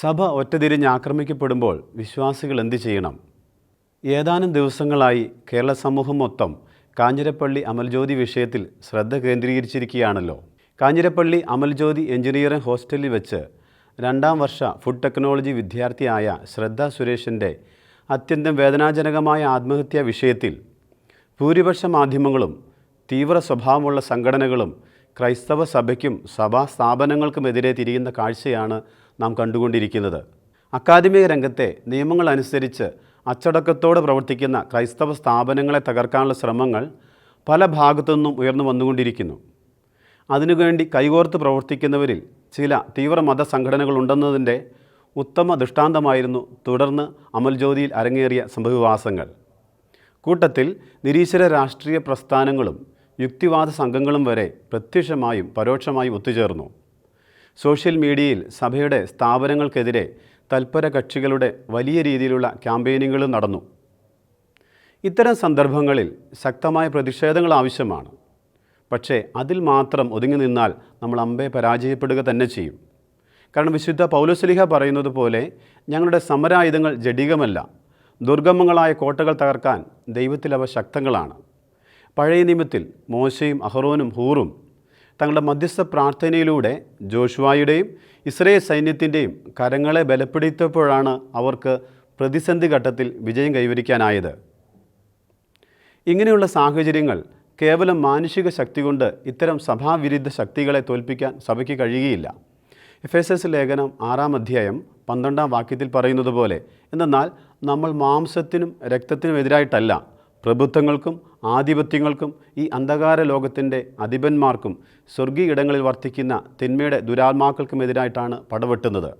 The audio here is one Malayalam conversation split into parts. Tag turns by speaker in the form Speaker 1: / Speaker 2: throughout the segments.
Speaker 1: സഭ ഒറ്റതിരിഞ്ഞ് ആക്രമിക്കപ്പെടുമ്പോൾ വിശ്വാസികൾ എന്തു ചെയ്യണം? ഏതാനും ദിവസങ്ങളായി കേരള സമൂഹം മൊത്തം കാഞ്ഞിരപ്പള്ളി അമൽജ്യോതി വിഷയത്തിൽ ശ്രദ്ധ കേന്ദ്രീകരിച്ചിരിക്കുകയാണല്ലോ. കാഞ്ഞിരപ്പള്ളി അമൽജ്യോതി എഞ്ചിനീയറിംഗ് ഹോസ്റ്റലിൽ വെച്ച് രണ്ടാം വർഷ ഫുഡ് ടെക്നോളജി വിദ്യാർത്ഥിയായ ശ്രദ്ധ സുരേഷിന്റെ അത്യന്തം വേദനാജനകമായ ആത്മഹത്യാ വിഷയത്തിൽ ഭൂരിപക്ഷ മാധ്യമങ്ങളും തീവ്ര സ്വഭാവമുള്ള സംഘടനകളും ക്രൈസ്തവ സഭയ്ക്കും സഭാ സ്ഥാപനങ്ങൾക്കുമെതിരെ തിരിയുന്ന കാഴ്ചയാണ് നാം കണ്ടുകൊണ്ടിരിക്കുന്നത്. അക്കാദമിക രംഗത്തെ നിയമങ്ങൾ അനുസരിച്ച് അച്ചടക്കത്തോടെ പ്രവർത്തിക്കുന്ന ക്രൈസ്തവ സ്ഥാപനങ്ങളെ തകർക്കാനുള്ള ശ്രമങ്ങൾ പല ഭാഗത്തുനിന്നും ഉയർന്നു വന്നുകൊണ്ടിരിക്കുന്നു. അതിനുവേണ്ടി കൈകോർത്ത് പ്രവർത്തിക്കുന്നവരിൽ ചില തീവ്ര മത സംഘടനകളുണ്ടെന്നതിന്റെ ഉത്തമ ദൃഷ്ടാന്തമായിരുന്നു തുടർന്ന് അമൽജ്യോതിയിൽ അരങ്ങേറിയ സംഭവവാസങ്ങൾ. കൂട്ടത്തിൽ നിരീശ്വര രാഷ്ട്രീയ പ്രസ്ഥാനങ്ങളും യുക്തിവാദ സംഘങ്ങളും വരെ പ്രത്യക്ഷമായും പരോക്ഷമായും ഒത്തുചേർന്നു. സോഷ്യൽ മീഡിയയിൽ സഭയുടെ സ്ഥാപനങ്ങൾക്കെതിരെ തൽപര കക്ഷികളുടെ വലിയ രീതിയിലുള്ള ക്യാമ്പയിനുകളും നടന്നു. ഇത്തരം സന്ദർഭങ്ങളിൽ ശക്തമായ പ്രതിഷേധങ്ങൾ ആവശ്യമാണ്. പക്ഷേ അതിൽ മാത്രം ഒതുങ്ങി നിന്നാൽ നമ്മൾ അമ്പെ പരാജയപ്പെടുക തന്നെ ചെയ്യും. കാരണം വിശുദ്ധ പൗലോസ്ലിഹ പറയുന്നത് പോലെ ഞങ്ങളുടെ സമരായുധങ്ങൾ ജഡികമല്ല. ദുർഗമങ്ങളായ കോട്ടകൾ തകർക്കാൻ ദൈവത്തിൽ അവ ശക്തങ്ങളാണ്. പഴയ നിയമത്തിൽ മോശയും അഹറോനും ഹൂറും തങ്ങളുടെ മധ്യസ്ഥ പ്രാർത്ഥനയിലൂടെ ജോഷുവായുടെയും ഇസ്രയേൽ സൈന്യത്തിന്റെയും കരങ്ങളെ ബലപ്പെടുത്തിയപ്പോഴാണ് അവർക്ക് പ്രതിസന്ധി ഘട്ടത്തിൽ വിജയം കൈവരിക്കാനായത്. ഇങ്ങനെയുള്ള സാഹചര്യങ്ങൾ കേവലം മാനുഷിക ശക്തി കൊണ്ട് ഇത്തരം സഭാവിരുദ്ധ ശക്തികളെ തോൽപ്പിക്കാൻ സഭയ്ക്ക് കഴിയുകയില്ല. എഫ് എസ് എസ് ലേഖനം ആറാം അധ്യായം പന്ത്രണ്ടാം വാക്യത്തിൽ പറയുന്നത് പോലെ എന്നാൽ നമ്മൾ മാംസത്തിനും രക്തത്തിനും എതിരായിട്ടല്ല പ്രഭുത്വങ്ങൾക്കും ആധിപത്യങ്ങൾക്കും ഈ അന്ധകാര ലോകത്തിന്റെ അധിപന്മാർക്കും സ്വർഗീയ ഇടങ്ങളിൽ വർത്തിക്കുന്ന തിന്മയുടെ ദുരാത്മാക്കൾക്കുമെതിരായിട്ടാണ് പടവെട്ടുന്നത്.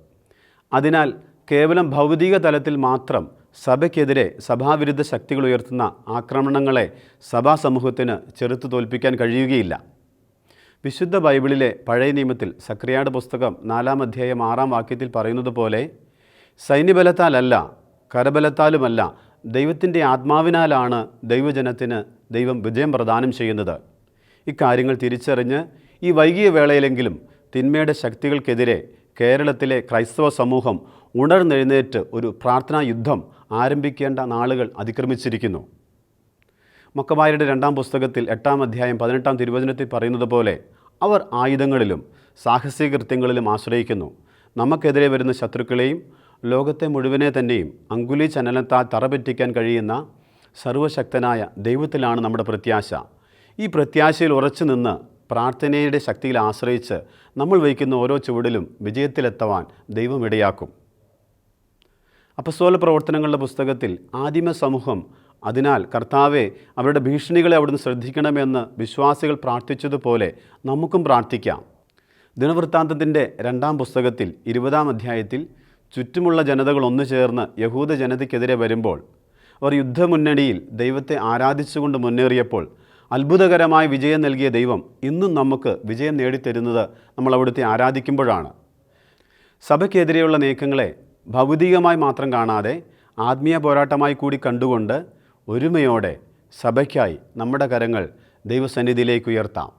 Speaker 1: അതിനാൽ കേവലം ഭൗതിക തലത്തിൽ മാത്രം സഭയ്ക്കെതിരെ സഭാവിരുദ്ധ ശക്തികൾ ഉയർത്തുന്ന ആക്രമണങ്ങളെ സഭാ സമൂഹത്തിന് ചെറുത്തു തോൽപ്പിക്കാൻ കഴിയുകയില്ല. വിശുദ്ധ ബൈബിളിലെ പഴയ നിയമത്തിൽ സക്രിയാട് പുസ്തകം നാലാം അധ്യായം ആറാം വാക്യത്തിൽ പറയുന്നത് പോലെ സൈന്യബലത്താലല്ല കരബലത്താലുമല്ല ദൈവത്തിന്റെ ആത്മാവിനാലാണ് ദൈവജനത്തിന് ദൈവം വിജയം പ്രദാനം ചെയ്യുന്നത്. ഇക്കാര്യങ്ങൾ തിരിച്ചറിഞ്ഞ് ഈ വൈകിയ വേളയിലെങ്കിലും തിന്മയുടെ ശക്തികൾക്കെതിരെ കേരളത്തിലെ ക്രൈസ്തവ സമൂഹം ഉണർന്നെഴുന്നേറ്റ് ഒരു പ്രാർത്ഥനാ യുദ്ധം ആരംഭിക്കേണ്ട നാളുകൾ അതിക്രമിച്ചിരിക്കുന്നു. മക്കമാരുടെ രണ്ടാം പുസ്തകത്തിൽ എട്ടാം അധ്യായം പതിനെട്ടാം തിരുവചനത്തിൽ പറയുന്നത് പോലെ അവർ ആയുധങ്ങളിലും സാഹസിക കൃത്യങ്ങളിലും ആശ്രയിക്കുന്നു. നമുക്കെതിരെ വരുന്ന ശത്രുക്കളെയും ലോകത്തെ മുഴുവനെ തന്നെയും അങ്കുലി ചലനത്താൽ തറപറ്റിക്കാൻ കഴിയുന്ന സർവശക്തനായ ദൈവത്തിലാണ് നമ്മുടെ പ്രത്യാശ. ഈ പ്രത്യാശയിൽ ഉറച്ചു നിന്ന് പ്രാർത്ഥനയുടെ ശക്തിയിൽ ആശ്രയിച്ച് നമ്മൾ വഹിക്കുന്ന ഓരോ ചുവടിലും വിജയത്തിലെത്തുവാൻ ദൈവം ഇടയാക്കും. അപ്പസ്തോല പ്രവർത്തനങ്ങളുടെ പുസ്തകത്തിൽ ആദിമ സമൂഹം അതിനാൽ കർത്താവെ അവരുടെ ഭീഷണികളെ അവിടുന്ന് ശ്രദ്ധിക്കണമെന്ന് വിശ്വാസികൾ പ്രാർത്ഥിച്ചതുപോലെ നമുക്കും പ്രാർത്ഥിക്കാം. ദിനവൃത്താന്തത്തിന്റെ രണ്ടാം പുസ്തകത്തിൽ ഇരുപതാം അധ്യായത്തിൽ ചുറ്റുമുള്ള ജനതകൾ ഒന്നു ചേർന്ന് യഹൂദ ജനതയ്ക്കെതിരെ വരുമ്പോൾ അവർ യുദ്ധമുന്നണിയിൽ ദൈവത്തെ ആരാധിച്ചുകൊണ്ട് മുന്നേറിയപ്പോൾ അത്ഭുതകരമായ വിജയം നൽകിയ ദൈവം ഇന്നും നമുക്ക് വിജയം നേടിത്തരുന്നത് നമ്മൾ അവിടുത്തെ ആരാധിക്കുമ്പോഴാണ്. സഭയ്ക്കെതിരെയുള്ള നീക്കങ്ങളെ ഭൗതികമായി മാത്രം കാണാതെ ആത്മീയ പോരാട്ടമായി കൂടി കണ്ടുകൊണ്ട് ഒരുമയോടെ സഭയ്ക്കായി നമ്മുടെ കരങ്ങൾ ദൈവസന്നിധിയിലേക്ക് ഉയർത്താം.